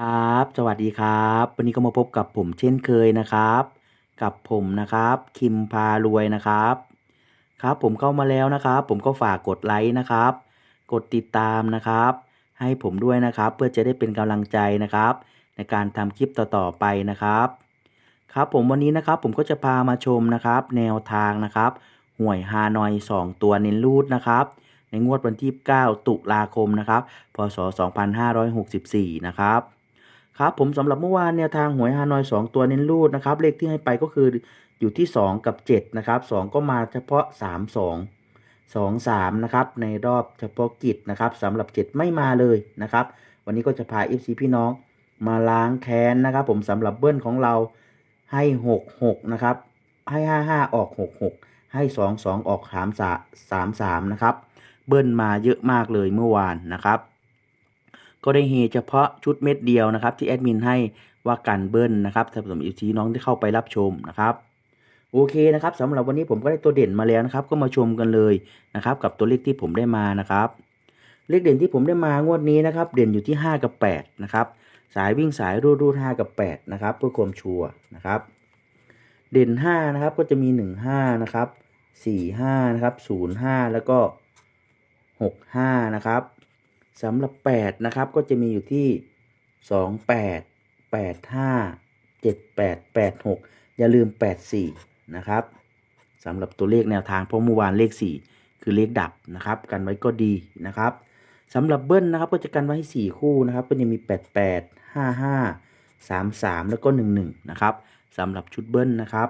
ครับ สวัสดีครับ วันนี้ก็มาพบกับผมเช่นเคยนะครับ กับผมนะครับ คิมพารวยนะครับ ครับผมเข้ามาแล้วนะครับ ผมก็ฝากกดไลค์นะครับ กดติดตามนะครับ ให้ผมด้วยนะครับ เพื่อจะได้เป็นกำลังใจนะครับ ในการทำคลิปต่อๆไปนะครับ ครับผมวันนี้นะครับผมก็จะพามาชมนะครับ แนวทางนะครับหวยฮานอย 2 ตัวเน้นรูดนะครับในงวดวันที่ 9 ตุลาคมนะครับ พศ 2564 นะครับ ครับผมสำหรับเมื่อวานแนวทางหวยฮานอย2 ตัวเน้นรูดนะครับ เลขที่ให้ไปก็คืออยู่ที่ 2 กับ 7 นะครับ 2 ก็มาเฉพาะ 3 2 2 3 นะครับ ในรอบเฉพาะกิจนะครับสำหรับ 7 ไม่มาเลยนะครับ วันนี้ก็จะพา FC พี่น้องมาล้างแค้นนะครับ ผมสำหรับเบิ้ลของเราให้ 6 6 นะครับ ให้ 5 5 ออก 6 6 ให้ 2 2 ออก 3 3 3 นะครับ เบิ้ลมาเยอะมากเลยเมื่อวานนะครับ ก็ได้เฮเฉพาะชุดเม็ดเดียวนะครับที่แอดมินให้ว่ากันเบิ้ลนะครับสำหรับอีกทีน้องที่เข้าไปรับชมนะครับโอเคนะครับสำหรับวันนี้ผมก็ได้ตัวเด่นมาแล้วนะครับก็มาชมกันเลยนะครับกับตัวเลขที่ผมได้มานะครับ เลขเด่นที่ผมได้มางวดนี้นะครับ เด่นอยู่ที่ 5 กับ 8 นะครับ สายวิ่งสายรูดรูด5กับ 8 นะครับ เพื่อความชัวร์นะครับ เด่น 5 นะครับก็จะมี 1 5 นะครับ 4 5 นะครับ 0 5 แล้วก็ 6 5 นะครับ สำหรับ 8 นะครับ ก็จะมีอยู่ที่ 2 8 8 5 7 8 8 6 อย่าลืม 8 4 นะครับสำหรับตัวเลขแนวทางเพราะเมื่อวานเลข 4 คือเลขดับนะครับ กันไว้ก็ดีนะครับสำหรับเบิ้ลนะครับก็จะกันไว้ให้4คู่นะครับ ก็จะมี 8 8 5 5 3 3 แล้วก็ 1 1 นะครับสำหรับชุดเบิ้ลนะครับ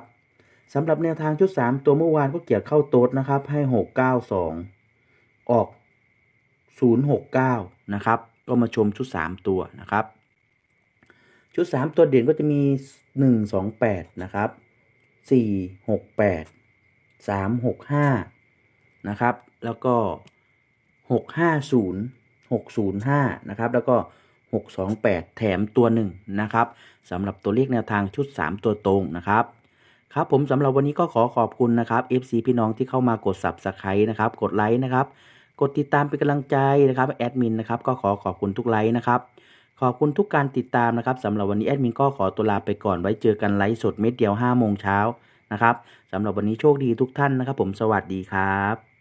สำหรับแนวทางชุด 3 ตัวเมื่อวานก็เกี่ยวเข้าโต๊ดนะครับให้ 6 9 2 ออก 069 นะครับ ก็มาชมชุด 3 ตัวนะครับ ชุด 3 ตัวเด่นก็จะมี 1 2 8 นะครับ 4 6 8 3 6 5 นะครับ แล้วก็ 6 5 0 6 0 5 นะครับ แล้วก็ 6 2 8 แถมตัวหนึ่งนะครับสำหรับตัวเลขแนวทางชุด 3 ตัวตรงนะครับครับผมสำหรับวันนี้ก็ขอขอบคุณนะครับ FC พี่น้องที่เข้ามากด Subscribe นะครับ กดไลค์นะครับ กดติดตามเป็นกำลังใจนะครับแอดมินนะครับก็ขอขอบคุณทุกไลค์นะครับขอบคุณทุกการติดตามนะครับสำหรับวันนี้แอดมินก็ขอตัวลาไปก่อนไว้เจอกันไลฟ์สดเม็ดเดียว5โมงเช้านะครับสำหรับวันนี้โชคดีทุกท่านนะครับ ผมสวัสดีครับ